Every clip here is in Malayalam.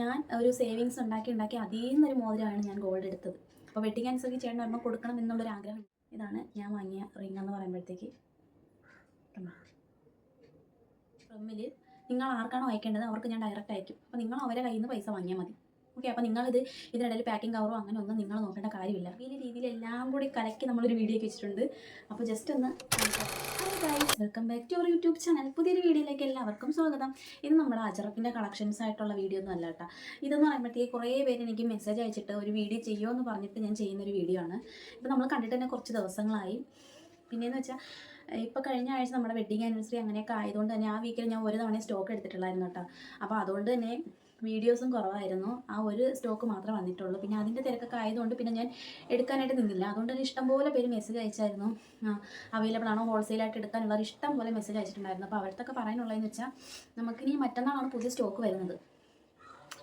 ഞാൻ ഒരു സേവിങ്സ് ഉണ്ടാക്കി ഉണ്ടാക്കി അതിൽ നിന്നൊരു മോതിരമാണ് ഞാൻ ഗോൾഡ് എടുത്തത്. അപ്പോൾ വെഡിങ് ആനിവേഴ്സറിക്ക് ചേട്ടൻ വരുമ്പോൾ കൊടുക്കണം എന്നുള്ളൊരു ആഗ്രഹം ഇതാണ്. ഞാൻ വാങ്ങിയ റിംഗ് എന്ന് പറയുമ്പോഴത്തേക്ക്. ഫ്രമ്മിൽ നിങ്ങൾ ആർക്കാണോ അയക്കേണ്ടത്? അവർക്ക് ഞാൻ ഡയറക്റ്റ് അയക്കും. അപ്പോൾ നിങ്ങൾ അവരെ കയ്യിൽ നിന്ന് പൈസ വാങ്ങിയാൽ മതി. ഓക്കെ അപ്പോൾ നിങ്ങളിത് ഇതിനിടയിൽ പാക്കിംഗ് കവറോ അങ്ങനെ ഒന്നും നിങ്ങൾ നോക്കേണ്ട കാര്യമില്ല. ഈ രീതിയിൽ എല്ലാം കൂടി കലക്കി നമ്മളൊരു വീഡിയോ ഒക്കെ വെച്ചിട്ടുണ്ട്. അപ്പോൾ ജസ്റ്റ് ഒന്ന് welcome back to our YouTube channel പുതിയൊരു വീഡിയോയിലേക്ക് എല്ലാവർക്കും സ്വാഗതം. ഇത് നമ്മുടെ അജറപ്പിന്റെ കളക്ഷൻസ് ആയിട്ടുള്ള വീഡിയോ ഒന്നും അല്ല കേട്ടോ ഇതെന്ന് പറയുമ്പോഴത്തേക്ക് കുറേ പേര് എനിക്ക് മെസ്സേജ് അയച്ചിട്ട് ഒരു വീഡിയോ ചെയ്യുമോ എന്ന് പറഞ്ഞിട്ട് ഞാൻ ചെയ്യുന്നൊരു വീഡിയോ ആണ്. ഇപ്പോൾ നമ്മൾ കണ്ടിട്ട് തന്നെ കുറച്ച് ദിവസങ്ങളായി. പിന്നെയെന്ന് വെച്ചാൽ ഇപ്പോൾ കഴിഞ്ഞ ആഴ്ച നമ്മുടെ വെഡിങ് ആനിവേഴ്സറി അങ്ങനെയൊക്കെ ആയതുകൊണ്ട് തന്നെ ആ വീക്കിൽ ഞാൻ ഒരു തവണ സ്റ്റോക്ക് എടുത്തിട്ടുള്ളായിരുന്നു കേട്ടോ അപ്പോൾ അതുകൊണ്ട് തന്നെ വീഡിയോസും കുറവായിരുന്നു. ആ ഒരു സ്റ്റോക്ക് മാത്രമേ വന്നിട്ടുള്ളൂ. പിന്നെ അതിന്റെ തിരക്കൊക്കെ ആയതുകൊണ്ട് പിന്നെ ഞാൻ എടുക്കാനായിട്ട് നിന്നില്ല. അതുകൊണ്ട് തന്നെ ഇഷ്ടംപോലെ പേര് മെസ്സേജ് അയച്ചായിരുന്നു. അവൈലബിൾ ആണോ ഹോൾസെയിലായിട്ട് എടുക്കാനുള്ള ഇഷ്ടം പോലെ മെസ്സേജ് അയച്ചിട്ടുണ്ടായിരുന്നു. അപ്പോൾ അവിടുത്തെ പറയാനുള്ളതെന്ന് വെച്ചാൽ നമുക്കിനി മറ്റന്നാളാണ് പുതിയ സ്റ്റോക്ക് വരുന്നത്.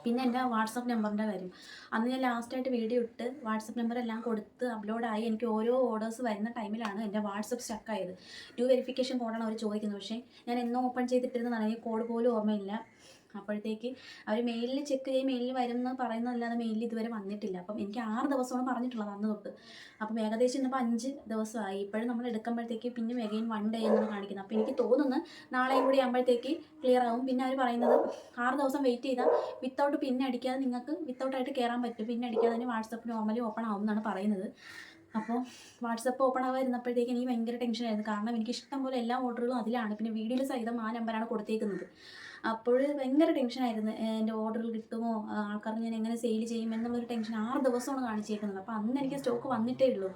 പിന്നെ എന്റെ വാട്സപ്പ് നമ്പറിന്റെ കാര്യം. അന്ന് ഞാൻ ലാസ്റ്റായിട്ട് വീഡിയോ ഇട്ട് വാട്സപ്പ് നമ്പർ എല്ലാം കൊടുത്ത് അപ്ലോഡായി എനിക്ക് ഓരോ ഓർഡേഴ്സ് വരുന്ന ടൈമിലാണ് എന്റെ വാട്സപ്പ് സ്റ്റക്കായത് ടു വെരിഫിക്കേഷൻ കോഡാണ് അവർ ചോദിക്കുന്നത്. പക്ഷേ ഞാൻ എന്നോ ഓപ്പൺ ചെയ്തിട്ടിരുന്നതാണ്. എനിക്ക് കോഡ് പോലും ഓർമ്മയില്ല. അപ്പോഴത്തേക്ക് അവർ മെയിലിൽ ചെക്ക് ചെയ്ത് മെയിലിൽ വരും എന്ന് പറയുന്നതല്ലാതെ മെയിലിൽ ഇതുവരെ വന്നിട്ടില്ല. അപ്പം എനിക്ക് ആറ് ദിവസമാണ് പറഞ്ഞിട്ടുള്ളത് അന്ന് തൊട്ട്. അപ്പം ഏകദേശം ഇന്നിപ്പോൾ അഞ്ച് ദിവസമായി. ഇപ്പോഴും നമ്മൾ എടുക്കുമ്പോഴത്തേക്ക് പിന്നെ എഗെയിൻ വൺ ഡേ എന്നാണ് കാണിക്കുന്നത്. അപ്പോൾ എനിക്ക് തോന്നുന്നു നാളെയും കൂടി ആകുമ്പോഴത്തേക്ക് ക്ലിയർ ആവും. പിന്നെ അവർ പറയുന്നത് ആറ് ദിവസം വെയിറ്റ് ചെയ്താൽ വിത്തൗട്ട് പിന്നെ അടിക്കാതെ നിങ്ങൾക്ക് വിത്തൗട്ടായിട്ട് കയറാൻ പറ്റും. പിന്നെ അടിക്കാതെ തന്നെ വാട്സപ്പ് നോർമലി ഓപ്പൺ ആവും എന്നാണ് പറയുന്നത്. അപ്പോൾ വാട്സപ്പ് ഓപ്പൺ ആവാതിരുന്നപ്പോഴത്തേക്ക് എനിക്ക് ഭയങ്കര ടെൻഷനായിരുന്നു കാരണം എനിക്ക് ഇഷ്ടം പോലെ എല്ലാ ഓർഡറുകളും അതിലാണ്. പിന്നെ വീഡിയോയിൽ സഹിതം ആ നമ്പറാണ് കൊടുത്തേക്കുന്നത്. അപ്പോൾ ഭയങ്കര ടെൻഷനായിരുന്നു എന്റെ ഓർഡറുകൾ കിട്ടുമോ? ആൾക്കാർ ഞാൻ എങ്ങനെ സെയിൽ ചെയ്യും എന്നുള്ളൊരു ടെൻഷൻ ആറ് ദിവസമാണ് കാണിച്ചേക്കുന്നത്. അപ്പോൾ അന്ന് എനിക്ക് സ്റ്റോക്ക് വന്നിട്ടേ ഉള്ളൂ.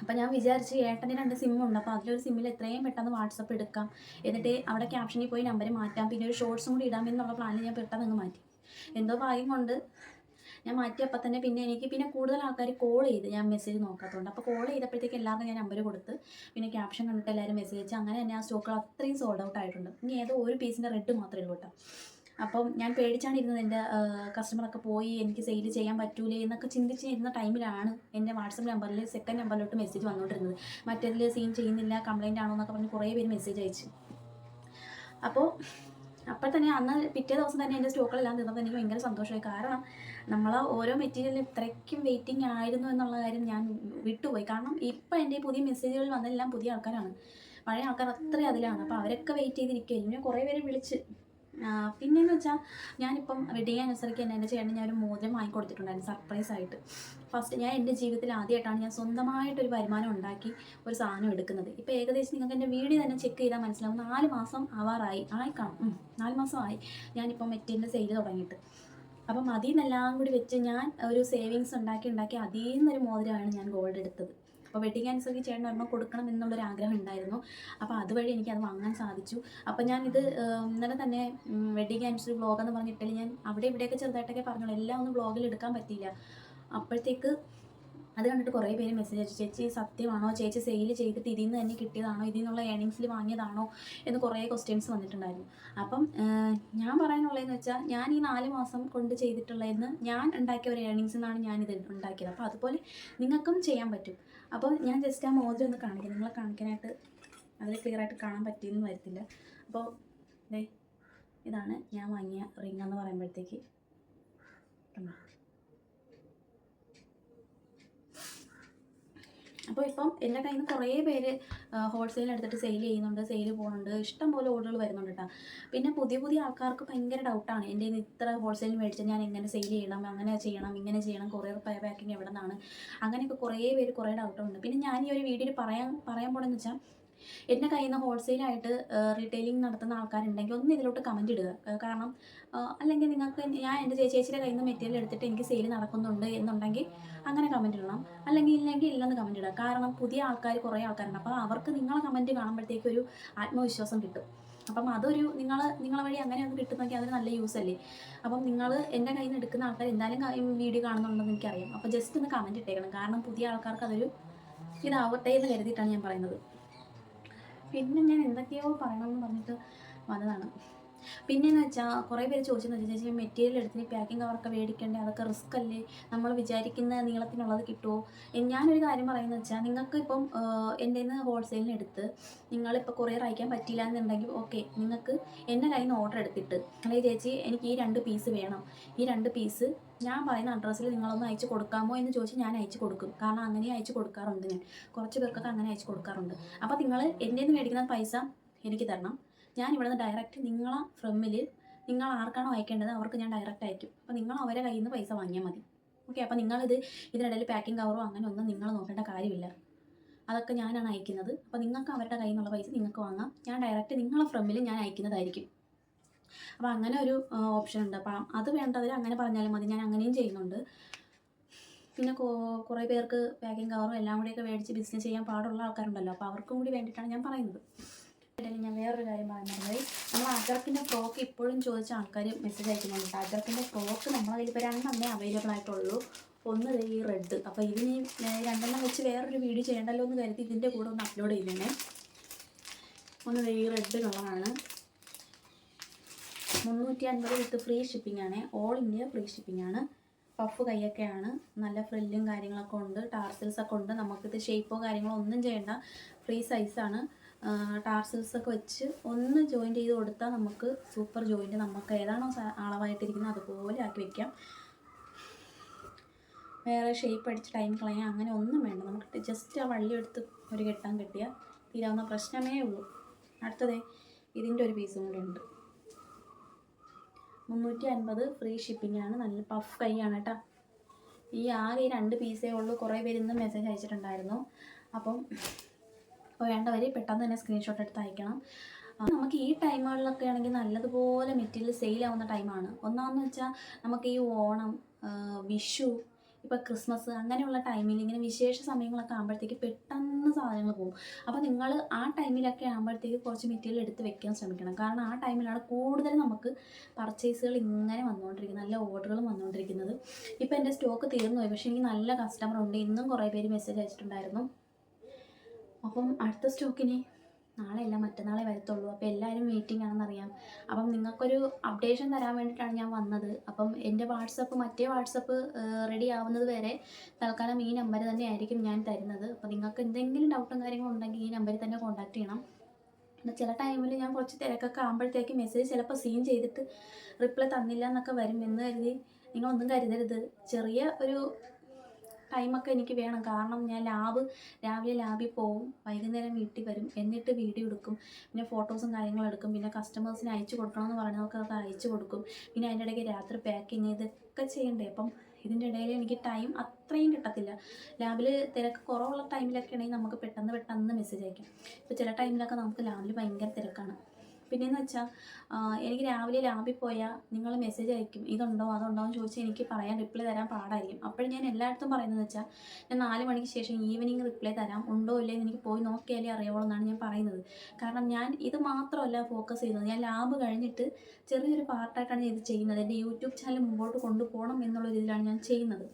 അപ്പം ഞാൻ വിചാരിച്ച് ഏട്ടന്റെ രണ്ട് സിമ്മുണ്ട് അപ്പോൾ അതിലൊരു സിമ്മിൽ എത്രയും പെട്ടെന്ന് വാട്സപ്പ് എടുക്കാം. എന്നിട്ട് അവിടെ ക്യാപ്ഷനിൽ പോയി നമ്പർ മാറ്റാം. പിന്നെ ഒരു ഷോർട്സും കൂടി ഇടാം എന്നുള്ള പ്ലാനിൽ ഞാൻ പെട്ടെന്ന് അങ്ങ് മാറ്റി. എന്തോ ഭാഗ്യം കൊണ്ട് ഞാൻ മാറ്റിയപ്പോൾ തന്നെ പിന്നെ എനിക്ക് പിന്നെ കൂടുതൽ ആൾക്കാർ കോൾ ചെയ്ത്. ഞാൻ മെസ്സേജ് നോക്കാത്തതുകൊണ്ട് അപ്പോൾ കോൾ ചെയ്തപ്പോഴത്തേക്ക് എല്ലാവർക്കും ഞാൻ നമ്പർ കൊടുത്ത്. പിന്നെ ക്യാപ്ഷൻ കണ്ടിട്ട് എല്ലാവരും മെസ്സേജ് അയച്ച്. അങ്ങനെ തന്നെ ആ സ്റ്റോക്കുകൾ അത്രയും സോൾഡ് ഔട്ട് ആയിട്ടുണ്ട്. ഇനി ഏതോ ഒരു പീസിന്റെ റെഡ് മാത്രമേ ഉള്ളൂ കേട്ടോ അപ്പം ഞാൻ പേടിച്ചാണ് ഇരുന്നത് എന്റെ കസ്റ്റമറൊക്കെ പോയി എനിക്ക് സെയിൽ ചെയ്യാൻ പറ്റൂലേ എന്നൊക്കെ ചിന്തിച്ച് ഇരുന്ന ടൈമിലാണ് എന്റെ വാട്സപ്പ് നമ്പറിൽ സെക്കൻഡ് നമ്പറിലോട്ട് മെസ്സേജ് വന്നുകൊണ്ടിരുന്നത് മറ്റേതിൽ സീൻ ചെയ്യുന്നില്ല കംപ്ലൈന്റ് ആണോ എന്നൊക്കെ പറഞ്ഞ് കുറേ പേര് മെസ്സേജ് അയച്ചു. അപ്പോൾ അപ്പോൾ തന്നെ അന്ന് പിറ്റേ ദിവസം തന്നെ എന്റെ സ്റ്റോക്കുകളെല്ലാം തീർന്നപ്പോൾ എനിക്ക് ഭയങ്കര സന്തോഷമായി. കാരണം നമ്മൾ ഓരോ മെറ്റീരിയലും ഇത്രയ്ക്കും വെയിറ്റിംഗ് ആയിരുന്നു എന്നുള്ള കാര്യം ഞാൻ വിട്ടുപോയി. കാരണം ഇപ്പം എന്റെ പുതിയ മെസ്സേജുകൾ വന്നെല്ലാം പുതിയ ആൾക്കാരാണ്. പഴയ ആൾക്കാർ അത്രയും അതിലാണ്. അപ്പോൾ അവരൊക്കെ വെയിറ്റ് ചെയ്തിരിക്കുകയായിരുന്നു ഞാൻ കുറേ പേരെ വിളിച്ച്. പിന്നെയെന്ന് വെച്ചാൽ ഞാനിപ്പം വെഡിങ് ആനിവേഴ്സറിക്ക് തന്നെ എന്റെ ഞാൻ ഒരു മോതിരം വാങ്ങിക്കൊടുത്തിട്ടുണ്ടായിരുന്നു സർപ്രൈസ് ആയിട്ട്. ഫസ്റ്റ് ഞാൻ എന്റെ ജീവിതത്തിൽ ആദ്യമായിട്ടാണ് ഞാൻ സ്വന്തമായിട്ടൊരു വരുമാനം ഉണ്ടാക്കി ഒരു സാധനം എടുക്കുന്നത്. ഇപ്പോൾ ഏകദേശം നിങ്ങൾക്ക് എന്റെ വീഡിയോ തന്നെ ചെക്ക് ചെയ്താൽ മനസ്സിലാവും. നാല് മാസം ആവാറായി. ആയി കാണും ഉം, നാല് മാസമായി ഞാനിപ്പം മെറ്റീരിയൽ സെയിൽ തുടങ്ങിയിട്ട്. അപ്പം അതിൽ നിന്നെല്ലാം കൂടി വെച്ച് ഞാൻ ഒരു സേവിങ്സ് ഉണ്ടാക്കി ഉണ്ടാക്കി അതിൽ നിന്നൊരു മോതിരമാണ് ഞാൻ ഗോൾഡ് എടുത്തത്. അപ്പോൾ വെഡിങ് ആനിവേഴ്സറിക്ക് ചേട്ടൻ ഒരെണ്ണം കൊടുക്കണം എന്നുള്ളൊരു ആഗ്രഹം ഉണ്ടായിരുന്നു. അപ്പോൾ അതുവഴി എനിക്ക് അത് വാങ്ങാൻ സാധിച്ചു. അപ്പോൾ ഞാനിത് ഇന്നലെ തന്നെ വെഡിങ് ആനിവേഴ്സറി വ്ളോഗ് എന്ന് പറഞ്ഞിട്ടില്ല ഞാൻ അവിടെ ഇവിടെയൊക്കെ ചെറുതായിട്ടൊക്കെ പറഞ്ഞോളൂ എല്ലാം ഒന്നും ബ്ലോഗിൽ എടുക്കാൻ പറ്റിയില്ല. അപ്പോഴത്തേക്ക് അത് കണ്ടിട്ട് കുറേ പേര് മെസ്സേജ് അയച്ചു. ചേച്ചി സത്യമാണോ? ചേച്ചി സെയിൽ ചെയ്തിട്ട് ഇതിൽ നിന്ന് തന്നെ കിട്ടിയതാണോ? ഇതിൽ നിന്നുള്ള ഏണിങ്സിൽ വാങ്ങിയതാണോ? എന്ന് കുറേ ക്വസ്റ്റ്യൻസ് വന്നിട്ടുണ്ടായിരുന്നു. അപ്പം ഞാൻ പറയാനുള്ളതെന്ന് വെച്ചാൽ ഞാൻ ഈ നാല് മാസം കൊണ്ട് ചെയ്തിട്ടുള്ളതെന്ന് ഞാൻ ഉണ്ടാക്കിയ ഒരു ഏണിങ്സ് നിന്നാണ് ഞാനിത് ഉണ്ടാക്കിയത്. അപ്പോൾ അതുപോലെ നിങ്ങൾക്കും ചെയ്യാൻ പറ്റും. അപ്പോൾ ഞാൻ ജസ്റ്റ് ആ മോതിരം ഒന്ന് കാണിക്കാം. നിങ്ങളെ കാണിക്കാനായിട്ട് അതിൽ ക്ലിയർ ആയിട്ട് കാണാൻ പറ്റിയെന്ന് വരത്തില്ല. അപ്പോൾ ഇതാണ് ഞാൻ വാങ്ങിയ റിംഗ് എന്ന് പറയുമ്പോഴത്തേക്ക്. കണ്ടോ? അപ്പോൾ ഇപ്പം എന്റെ കയ്യിൽ നിന്ന് കുറേ പേര് ഹോൾസെയിൽ എടുത്തിട്ട് സെയിൽ ചെയ്യുന്നുണ്ട് സെയിൽ പോകുന്നുണ്ട്. ഇഷ്ടം പോലെ ഓർഡറുകൾ വരുന്നുണ്ട് കേട്ടോ പിന്നെ പുതിയ പുതിയ ആൾക്കാർക്ക് ഭയങ്കര ഡൗട്ടാണ് എന്റെ ഇത്ര ഹോൾസെയിൽ മേടിച്ചാൽ ഞാൻ എങ്ങനെ സെയിൽ ചെയ്യണം അങ്ങനെ ചെയ്യണം ഇങ്ങനെ ചെയ്യണം കൊറിയർ പാക്കിങ് എവിടെ നിന്നാണ് അങ്ങനെയൊക്കെ കുറേ പേര് കുറേ ഡൗട്ടുണ്ട് പിന്നെ ഞാൻ ഈ ഒരു വീഡിയോയിൽ പറയാൻ പറയാൻ പോണെന്ന് വെച്ചാൽ എന്റെ കയ്യിൽ നിന്ന് ഹോൾസെയിലായിട്ട് റീറ്റെയിലിംഗ് നടത്തുന്ന ആൾക്കാരുണ്ടെങ്കിൽ ഒന്ന് ഇതിലോട്ട് കമന്റ് ഇടുക. കാരണം അല്ലെങ്കിൽ നിങ്ങൾക്ക് ഞാൻ എന്റെ ചേച്ചി ചേച്ചിയുടെ കയ്യിൽ നിന്ന് മെറ്റീരിയൽ എടുത്തിട്ട് എനിക്ക് സെയിൽ നടക്കുന്നുണ്ട് എന്നുണ്ടെങ്കിൽ അങ്ങനെ കമന്റ് ഇടണം. അല്ലെങ്കിൽ ഇല്ലെങ്കിൽ ഇല്ലെന്ന് കമന്റ് ഇടുക. കാരണം പുതിയ ആൾക്കാർ കുറേ ആൾക്കാരുണ്ട്. അപ്പോൾ അവർക്ക് നിങ്ങളെ കമന്റ് കാണുമ്പോഴത്തേക്ക് ഒരു ആത്മവിശ്വാസം കിട്ടും. അപ്പം അതൊരു നിങ്ങൾ നിങ്ങളെ വഴി അങ്ങനെ ഒന്ന് കിട്ടുന്നെങ്കിൽ അതൊരു നല്ല യൂസ് അല്ലേ? അപ്പം നിങ്ങൾ എന്റെ കയ്യിൽ നിന്ന് എടുക്കുന്ന ആൾക്കാർ എന്തായാലും വീഡിയോ കാണുന്നുണ്ടെന്ന് എനിക്കറിയാം. അപ്പോൾ ജസ്റ്റ് ഒന്ന് കമന്റ് ഇട്ടേക്കണം. കാരണം പുതിയ ആൾക്കാർക്ക് അതൊരു ഇതാവട്ടെ എന്ന് കരുതിയിട്ടാണ് ഞാൻ പറയുന്നത്. പിന്നെ ഞാൻ എന്തൊക്കെയോ പറയണമെന്ന് പറഞ്ഞിട്ട് വന്നതാണ്. പിന്നെയെന്ന് വെച്ചാൽ കുറേ പേര് ചോദിച്ചെന്ന് വെച്ചാൽ ചേച്ചി മെറ്റീരിയൽ എടുത്തിന് പാക്കിംഗ് കവറൊക്കെ മേടിക്കണ്ടേ? അതൊക്കെ റിസ്ക് അല്ലേ? നമ്മൾ വിചാരിക്കുന്ന നീളത്തിനുള്ളത് കിട്ടുമോ ഞാനൊരു കാര്യം പറയുന്നത് വെച്ചാൽ നിങ്ങൾക്ക് ഇപ്പം എന്റെ നിന്ന് ഹോൾസെയിലിന് എടുത്ത് നിങ്ങളിപ്പോൾ കൊറിയർ അയക്കാൻ പറ്റില്ല എന്നുണ്ടെങ്കിൽ ഓക്കെ നിങ്ങൾക്ക് എന്റെ കയ്യിൽ നിന്ന് ഓർഡർ എടുത്തിട്ട് അല്ലെങ്കിൽ ചേച്ചി എനിക്ക് ഈ രണ്ട് പീസ് വേണം. ഈ രണ്ട് പീസ് ഞാൻ പറയുന്ന അഡ്രസ്സിൽ നിങ്ങളൊന്ന് അയച്ചു കൊടുക്കാമോ എന്ന് ചോദിച്ച് ഞാൻ അയച്ചു കൊടുക്കും. കാരണം അങ്ങനെ അയച്ചു കൊടുക്കാറുണ്ട് ഞാൻ. കുറച്ച് പേർക്കൊക്കെ അങ്ങനെ അയച്ചു കൊടുക്കാറുണ്ട്. അപ്പോൾ നിങ്ങൾ എന്റെ നിന്ന് മേടിക്കുന്ന പൈസ എനിക്ക് തരണം. ഞാൻ ഇവിടുന്ന് ഡയറക്റ്റ് നിങ്ങളെ ഫ്രമ്മിൽ നിങ്ങൾ ആർക്കാണോ അയക്കേണ്ടത് അവർക്ക് ഞാൻ ഡയറക്റ്റ് അയക്കും. അപ്പോൾ നിങ്ങൾ അവരെ കയ്യിൽ നിന്ന് പൈസ വാങ്ങിയാൽ മതി. ഓക്കെ അപ്പോൾ നിങ്ങളിത് ഇതിനിടയിൽ പാക്കിംഗ് കവറോ അങ്ങനെ ഒന്നും നിങ്ങൾ നോക്കേണ്ട കാര്യമില്ല. അതൊക്കെ ഞാനാണ് അയക്കുന്നത്. അപ്പോൾ നിങ്ങൾക്ക് അവരുടെ കയ്യിൽ നിന്നുള്ള പൈസ നിങ്ങൾക്ക് വാങ്ങാം. ഞാൻ ഡയറക്റ്റ് നിങ്ങളെ ഫ്രമ്മിൽ ഞാൻ അയക്കുന്നതായിരിക്കും. അപ്പോൾ അങ്ങനെ ഒരു ഓപ്ഷൻ ഉണ്ട്. അപ്പം അത് വേണ്ടവർ അങ്ങനെ പറഞ്ഞാലും മതി. ഞാൻ അങ്ങനെയും ചെയ്യുന്നുണ്ട്. പിന്നെ കുറേ പേർക്ക് പാക്കിംഗ് കവറും എല്ലാം കൂടിയൊക്കെ മേടിച്ച് ബിസിനസ് ചെയ്യാൻ പാടുള്ള ആൾക്കാരുണ്ടല്ലോ. അപ്പോൾ അവർക്കും കൂടി വേണ്ടിയിട്ടാണ് ഞാൻ പറയുന്നത്. ഇടയിൽ ഞാൻ വേറൊരു കാര്യം പറഞ്ഞത് നമ്മൾ അജർക്കിന്റെ ഫ്രോക്ക് ഇപ്പോഴും ചോദിച്ച ആൾക്കാർ മെസ്സേജ് അയക്കുന്നുണ്ട് അജർക്കിന്റെ ഫ്രോക്ക് നമ്മളെ കയ്യിൽ ഇപ്പോൾ രണ്ടെണ്ണേ അവൈലബിൾ ആയിട്ടുള്ളൂ. ഒന്ന് ഈ റെഡ് അപ്പോൾ ഇതിന് രണ്ടെണ്ണം വെച്ച് വേറൊരു വീഡിയോ ചെയ്യണ്ടല്ലോ എന്ന് കരുതി ഇതിന്റെ കൂടെ ഒന്ന് അപ്ലോഡ് ചെയ്യുന്നേ ഒന്ന് ഈ റെഡിനുള്ളതാണ് മുന്നൂറ്റി അൻപത് വിത്ത് ഫ്രീ ഷിപ്പിംഗ് ആണ്. ഓൾ ഇന്ത്യ ഫ്രീ ഷിപ്പിംഗ് ആണ്. പഫ് കൈയൊക്കെയാണ് നല്ല ഫ്രില്ലും കാര്യങ്ങളൊക്കെ ഉണ്ട്. ടാർസൽസൊക്കെ ഉണ്ട്. നമുക്കിത് ഷേപ്പോ കാര്യങ്ങളോ ഒന്നും ചെയ്യേണ്ട. ഫ്രീ സൈസാണ് ടാർസിൽസ് ഒക്കെ വെച്ച് ഒന്ന് ജോയിൻ ചെയ്ത് കൊടുത്താൽ നമുക്ക് സൂപ്പർ ജോയിന്റ് നമുക്ക് ഏതാണോ അളവായിട്ടിരിക്കുന്നത് അതുപോലെ ആക്കി വെക്കാം. വേറെ ഷേപ്പ് അടിച്ച് ടൈം കളയാൻ അങ്ങനെ ഒന്നും വേണ്ട. നമുക്ക് ജസ്റ്റ് ആ വള്ളി എടുത്ത് ഒരു കെട്ടാൻ കിട്ടിയാൽ തീരാവുന്ന പ്രശ്നമേ ഉള്ളൂ. അടുത്തതേ ഇതിന്റെ ഒരു പീസും കൂടെ ഉണ്ട്. മുന്നൂറ്റി അൻപത് ഫ്രീ ഷിപ്പിംഗ് ആണ്. നല്ല പഫ് കൈയാണ് കേട്ടോ ഈ ആകെ രണ്ട് പീസേ ഉള്ളൂ. കുറേ പേര് ഇന്ന് മെസ്സേജ് അയച്ചിട്ടുണ്ടായിരുന്നു. അപ്പം അപ്പോൾ വേണ്ടവർ പെട്ടെന്ന് തന്നെ സ്ക്രീൻഷോട്ട് എടുത്ത് അയക്കണം. നമുക്ക് ഈ ടൈമുകളിലൊക്കെ ആണെങ്കിൽ നല്ലതുപോലെ മെറ്റീരിയൽ സെയിൽ ആവുന്ന ടൈമാണ്. ഒന്നാമെന്ന് വെച്ചാൽ നമുക്ക് ഈ ഓണം വിഷു ഇപ്പോൾ ക്രിസ്മസ് അങ്ങനെയുള്ള ടൈമിൽ ഇങ്ങനെ വിശേഷ സമയങ്ങളൊക്കെ ആകുമ്പോഴത്തേക്ക് പെട്ടെന്ന് സാധനങ്ങൾ പോകും. അപ്പോൾ നിങ്ങൾ ആ ടൈമിലൊക്കെ ആകുമ്പോഴത്തേക്ക് കുറച്ച് മെറ്റീരിയൽ എടുത്ത് വെക്കാൻ ശ്രമിക്കണം. കാരണം ആ ടൈമിലാണ് കൂടുതൽ നമുക്ക് പർച്ചേസുകൾ ഇങ്ങനെ വന്നുകൊണ്ടിരിക്കുന്നത്. നല്ല ഓർഡറുകളും വന്നുകൊണ്ടിരിക്കുന്നത്. ഇപ്പോൾ എന്റെ സ്റ്റോക്ക് തീർന്നു പോയി പക്ഷേ എനിക്ക് നല്ല കസ്റ്റമർ ഉണ്ട്. ഇന്നും കുറേ പേര് മെസ്സേജ് അയച്ചിട്ടുണ്ടായിരുന്നു. അപ്പം അടുത്ത സ്റ്റോക്കിന് നാളെ അല്ല മറ്റന്നാളെ വരത്തുള്ളൂ. അപ്പോൾ എല്ലാവരും മീറ്റിംഗ് ആണെന്നറിയാം അപ്പം നിങ്ങൾക്കൊരു അപ്ഡേഷൻ തരാൻ വേണ്ടിയിട്ടാണ് ഞാൻ വന്നത്. അപ്പം എന്റെ വാട്സപ്പ് മറ്റേ വാട്സപ്പ് റെഡി ആവുന്നത് വരെ തൽക്കാലം ഈ നമ്പർ തന്നെ ആയിരിക്കും ഞാൻ തരുന്നത്. അപ്പോൾ നിങ്ങൾക്ക് എന്തെങ്കിലും ഡൗട്ടും കാര്യങ്ങളും ഉണ്ടെങ്കിൽ ഈ നമ്പറിൽ തന്നെ കോൺടാക്ട് ചെയ്യണം. പിന്നെ ചില ടൈമിൽ ഞാൻ കുറച്ച് തിരക്കൊക്കെ ആകുമ്പോഴത്തേക്ക് മെസ്സേജ് ചിലപ്പോൾ സീൻ ചെയ്തിട്ട് റിപ്ലൈ തന്നില്ല എന്നൊക്കെ വരും. എന്ന് കരുതി നിങ്ങളൊന്നും കരുതരുത്. ചെറിയ ഒരു ടൈമൊക്കെ എനിക്ക് വേണം. കാരണം ഞാൻ ലാബ് രാവിലെ ലാബിൽ പോവും. വൈകുന്നേരം വീട്ടിൽ വരും. എന്നിട്ട് വീഡിയോ എടുക്കും. പിന്നെ ഫോട്ടോസും കാര്യങ്ങളും എടുക്കും. പിന്നെ കസ്റ്റമേഴ്സിന് അയച്ചു കൊടുക്കണമെന്ന് പറഞ്ഞവർക്ക് അതൊക്കെ അയച്ചു കൊടുക്കും. പിന്നെ അതിന്റെ ഇടയ്ക്ക് രാത്രി പാക്കിങ് ഇതൊക്കെ ചെയ്യണ്ടേ. അപ്പം ഇതിന്റെ ഇടയിൽ എനിക്ക് ടൈം അത്രയും കിട്ടത്തില്ല. ലാബിൽ തിരക്ക് കുറവുള്ള ടൈമിലൊക്കെ ആണെങ്കിൽ നമുക്ക് പെട്ടെന്ന് പെട്ടെന്ന് മെസ്സേജ് അയക്കാം. ഇപ്പോൾ ചില ടൈമിലൊക്കെ നമുക്ക് ലാബിൽ ഭയങ്കര തിരക്കാണ്. പിന്നെയെന്ന് വെച്ചാൽ എനിക്ക് രാവിലെ ലാബിൽ പോയാൽ നിങ്ങൾ മെസ്സേജ് അയക്കും ഇതുണ്ടോ അതുണ്ടോ എന്ന് ചോദിച്ചാൽ എനിക്ക് പറയാൻ റിപ്ലൈ തരാൻ പാടായിരിക്കും. അപ്പോഴും ഞാൻ എല്ലായിടത്തും പറയുന്നത് വെച്ചാൽ ഞാൻ നാല് മണിക്ക് ശേഷം ഈവനിങ് റിപ്ലൈ തരാം ഉണ്ടോ ഇല്ലേ എനിക്ക് പോയി നോക്കിയാലേ അറിയാവുള്ളൂ എന്നാണ് ഞാൻ പറയുന്നത്. കാരണം ഞാൻ ഇത് മാത്രമല്ല ഫോക്കസ് ചെയ്യുന്നത്. ഞാൻ ലാബ് കഴിഞ്ഞിട്ട് ചെറിയൊരു പാർട്ടായിട്ടാണ് ഇത് ചെയ്യുന്നത്. എന്റെ യൂട്യൂബ് ചാനൽ മുമ്പോട്ട് കൊണ്ടുപോകണം എന്നുള്ള രീതിയിലാണ് ഞാൻ ചെയ്യുന്നത്.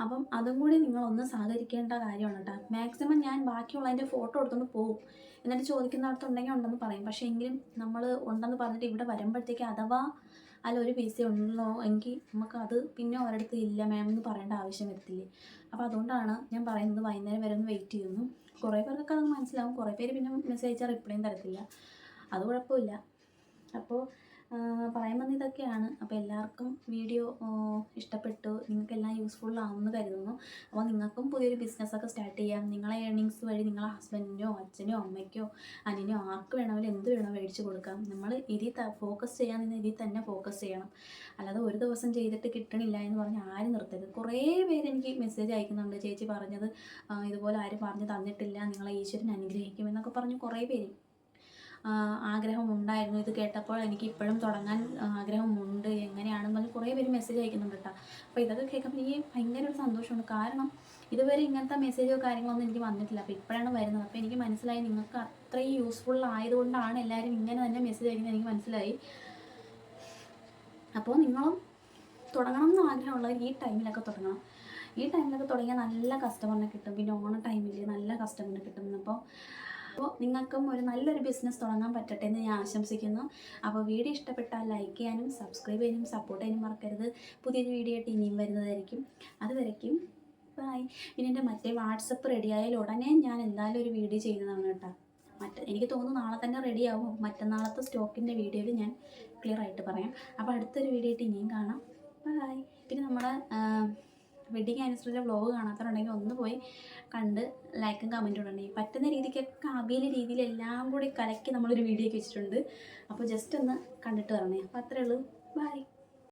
അപ്പം അതും കൂടി നിങ്ങളൊന്ന് സഹകരിക്കേണ്ട കാര്യമാണ് കേട്ടോ. മാക്സിമം ഞാൻ ബാക്കിയുള്ളതിന്റെ ഫോട്ടോ എടുത്തുകൊണ്ട് പോകും എന്നിട്ട് ചോദിക്കുന്നിടത്തുണ്ടെങ്കിൽ ഉണ്ടെന്ന് പറയും. പക്ഷേ എങ്കിലും നമ്മൾ ഉണ്ടെന്ന് പറഞ്ഞിട്ട് ഇവിടെ വരുമ്പോഴത്തേക്ക് അഥവാ അല്ല ഒരു പൈസ ഉണ്ടോ എങ്കിൽ നമുക്ക് അത് പിന്നെ ഒരിടത്ത് ഇല്ല മാം എന്ന് പറയേണ്ട ആവശ്യം വരത്തില്ലേ. അപ്പോൾ അതുകൊണ്ടാണ് ഞാൻ പറയുന്നത് വൈകുന്നേരം വരെ ഒന്ന് വെയിറ്റ് ചെയ്യുന്നു. കുറേ പേർക്കൊക്കെ അത് മനസ്സിലാവും. കുറേ പേര് പിന്നെ മെസ്സേജ് അയച്ചാൽ റിപ്ലൈയും തരത്തില്ല. അത് കുഴപ്പമില്ല. അപ്പോൾ വന്ന ഇതൊക്കെയാണ്. അപ്പോൾ എല്ലാവർക്കും വീഡിയോ ഇഷ്ടപ്പെട്ടു. നിങ്ങൾക്കെല്ലാം യൂസ്ഫുൾ ആവുമെന്ന് കരുതുന്നു. അപ്പോൾ നിങ്ങൾക്കും പുതിയൊരു ബിസിനസ്സൊക്കെ സ്റ്റാർട്ട് ചെയ്യാം. നിങ്ങളെ ഏർണിങ്സ് വഴി നിങ്ങളെ ഹസ്ബൻഡിനോ അച്ഛനോ അമ്മയ്ക്കോ അനിനോ ആർക്ക് വേണമെങ്കിലും എന്ത് വേണോ മേടിച്ചു കൊടുക്കാം. നമ്മൾ ഇതിൽ ഫോക്കസ് ചെയ്യാൻ നിന്ന് ഇതിൽ തന്നെ ഫോക്കസ് ചെയ്യണം. അല്ലാതെ ഒരു ദിവസം ചെയ്തിട്ട് കിട്ടണില്ല എന്ന് പറഞ്ഞ് ആരും നിർത്തരുത്. കുറേ പേര് എനിക്ക് മെസ്സേജ് അയക്കുന്നുണ്ട്. ചേച്ചി പറഞ്ഞത് ഇതുപോലെ ആരും പറഞ്ഞു തന്നിട്ടില്ല. നിങ്ങളെ ഈശ്വരൻ അനുഗ്രഹിക്കും എന്നൊക്കെ പറഞ്ഞ് കുറേ പേര് ആ, ആഗ്രഹമുണ്ടായിരുന്നു. ഇത് കേട്ടപ്പോൾ എനിക്ക് ഇപ്പോഴും തുടങ്ങാൻ ആഗ്രഹമുണ്ട്. എങ്ങനെയാണെന്ന് പറഞ്ഞ് കുറേ പേര് മെസ്സേജ് അയക്കുന്നുണ്ട് കേട്ടോ അപ്പോൾ ഇതൊക്കെ കേൾക്കുമ്പോൾ എനിക്ക് ഭയങ്കര ഒരു സന്തോഷമുണ്ട്. കാരണം ഇതുവരെ ഇങ്ങനത്തെ മെസ്സേജോ കാര്യങ്ങളൊന്നും എനിക്ക് വന്നിട്ടില്ല. അപ്പോൾ ഇപ്പോഴാണ് വരുന്നത്. അപ്പോൾ എനിക്ക് മനസ്സിലായി നിങ്ങൾക്ക് അത്രയും യൂസ്ഫുൾ ആയതുകൊണ്ടാണ് എല്ലാവരും ഇങ്ങനെ തന്നെ മെസ്സേജ് അയക്കുന്നത് എനിക്ക് മനസ്സിലായി. അപ്പോൾ നിങ്ങളും തുടങ്ങണം എന്ന് ആഗ്രഹമുള്ളവർ ഈ ടൈമിലൊക്കെ തുടങ്ങണം. ഈ ടൈമിലൊക്കെ തുടങ്ങിയാൽ നല്ല കസ്റ്റമറിനെ കിട്ടും. പിന്നെ ഓണ ടൈമിൽ നല്ല കസ്റ്റമറിനെ കിട്ടും. അപ്പോൾ അപ്പോൾ നിങ്ങൾക്കും ഒരു നല്ലൊരു ബിസിനസ് തുടങ്ങാൻ പറ്റട്ടെ എന്ന് ഞാൻ ആശംസിക്കുന്നു. അപ്പോൾ വീഡിയോ ഇഷ്ടപ്പെട്ടാൽ ലൈക്ക് ചെയ്യാനും സബ്സ്ക്രൈബ് ചെയ്യാനും സപ്പോർട്ട് ചെയ്യാനും മറക്കരുത്. പുതിയൊരു വീഡിയോ ആയിട്ട് ഇനിയും വരുന്നതായിരിക്കും. അതുവരയ്ക്കും ബൈ പിന്നെ എന്റെ മറ്റേ വാട്സപ്പ് റെഡിയായാൽ ഉടനെ ഞാൻ എന്തായാലും ഒരു വീഡിയോ ചെയ്യുന്നതാണ് കേട്ടോ. മറ്റേ എനിക്ക് തോന്നുന്നു നാളെ തന്നെ റെഡിയാവും മറ്റന്നാളത്തെ സ്റ്റോക്കിന്റെ വീഡിയോയിൽ ഞാൻ ക്ലിയർ ആയിട്ട് പറയാം. അപ്പോൾ അടുത്തൊരു വീഡിയോ ആയിട്ട് ഇനിയും കാണാം. ബൈ പിന്നെ നമ്മുടെ വെഡിങ് ആനിവേഴ്സറിയിലെ വ്ളോഗ് കാണാത്തവരുണ്ടെങ്കിൽ ഒന്ന് പോയി കണ്ട് ലൈക്കും കമന്റും ഇടണേ പറ്റുന്ന രീതിക്കൊക്കെ അവയിലെ രീതിയിൽ എല്ലാം കൂടി കലക്കി നമ്മളൊരു വീഡിയോ ഒക്കെ വെച്ചിട്ടുണ്ട്. അപ്പോൾ ജസ്റ്റ് ഒന്ന് കണ്ടിട്ട് വരണേ. അപ്പോൾ അത്രേ ഉള്ളൂ. ബൈ